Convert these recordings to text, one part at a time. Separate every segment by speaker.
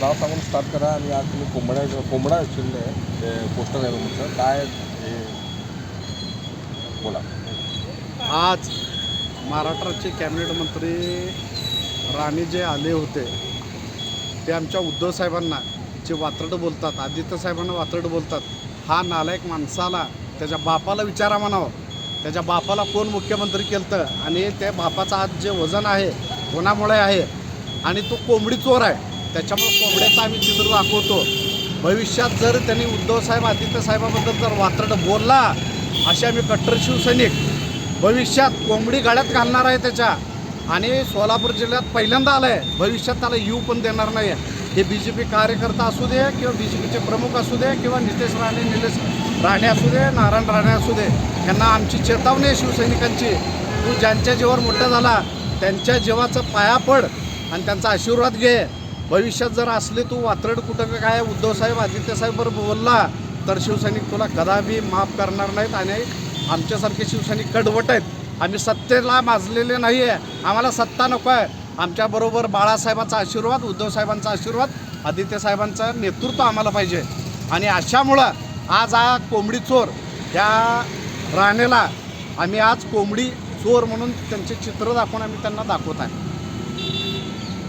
Speaker 1: तुमचं नाव सांगून स्टार्ट करा आणि आज तुम्ही कोंबड्या कोंबडा ॲक्च्युली आहे ते पोस्टर आहे तुमचं. काय हे? बोला.
Speaker 2: आज महाराष्ट्राचे कॅबिनेट मंत्री राणे जे आले होते. ते आमच्या उद्धव साहेबांना जे वात्रट बोलतात आदित्य साहेबांना वात्रट बोलतात हा नालायक माणसाला त्याच्या बापाला विचारा म्हणावं. त्याच्या बापाला कोण मुख्यमंत्री केलं आणि त्या बापाचं आज जे वजन आहे कोणामुळे आहे आणि तो कोंबडी चोर आहे. त्याच्यामुळे कोंबड्याचा आम्ही चित्र दाखवतो. भविष्यात जर त्यांनी उद्धवसाहेब आदित्य साहेबाबद्दल जर वात्रट बोलला असे आम्ही कट्टर शिवसैनिक भविष्यात कोंबडी गाड्यात घालणार आहे त्याच्या. आणि सोलापूर जिल्ह्यात पहिल्यांदा आलं आहे भविष्यात त्याला येऊ पण देणार नाही हे बी जे पी कार्यकर्ता असू दे किंवा बी जे पीचे प्रमुख असू दे किंवा नितेश राणे निलेश राणे असू दे नारायण राणे असू दे यांना आमची चेतावणी आहे शिवसैनिकांची. तू ज्यांच्या जीवावर मोठा झाला त्यांच्या जीवाचं पाया पड आणि त्यांचा आशीर्वाद घे. भविष्यात जर असले तू वात्रड कुठं काय उद्धव साहेब आदित्य बरोबर बोलला तर शिवसैनिक तुला कदापि माफ करणार नाहीत आणि आमच्यासारखे शिवसैनिक कडवट आहेत. आम्ही सत्तेला माजलेले नाही आहे आम्हाला सत्ता नको आहे आमच्याबरोबर बाळासाहेबांचा आशीर्वाद उद्धव साहेबांचा आशीर्वाद आदित्य साहेबांचा नेतृत्व आम्हाला पाहिजे. आणि अशामुळं आज हा कोंबडी चोर ह्या राणेला आम्ही आज कोंबडी चोर म्हणून त्यांचे चित्र दाखवून आम्ही त्यांना दाखवत आहे.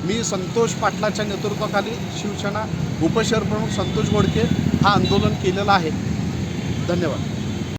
Speaker 2: मी संतोष पाटलाच्या नेतृत्वाखाली शिवसेना उपशहर प्रमुख संतोष गोडके हा आंदोलन केलेलं आहे. धन्यवाद.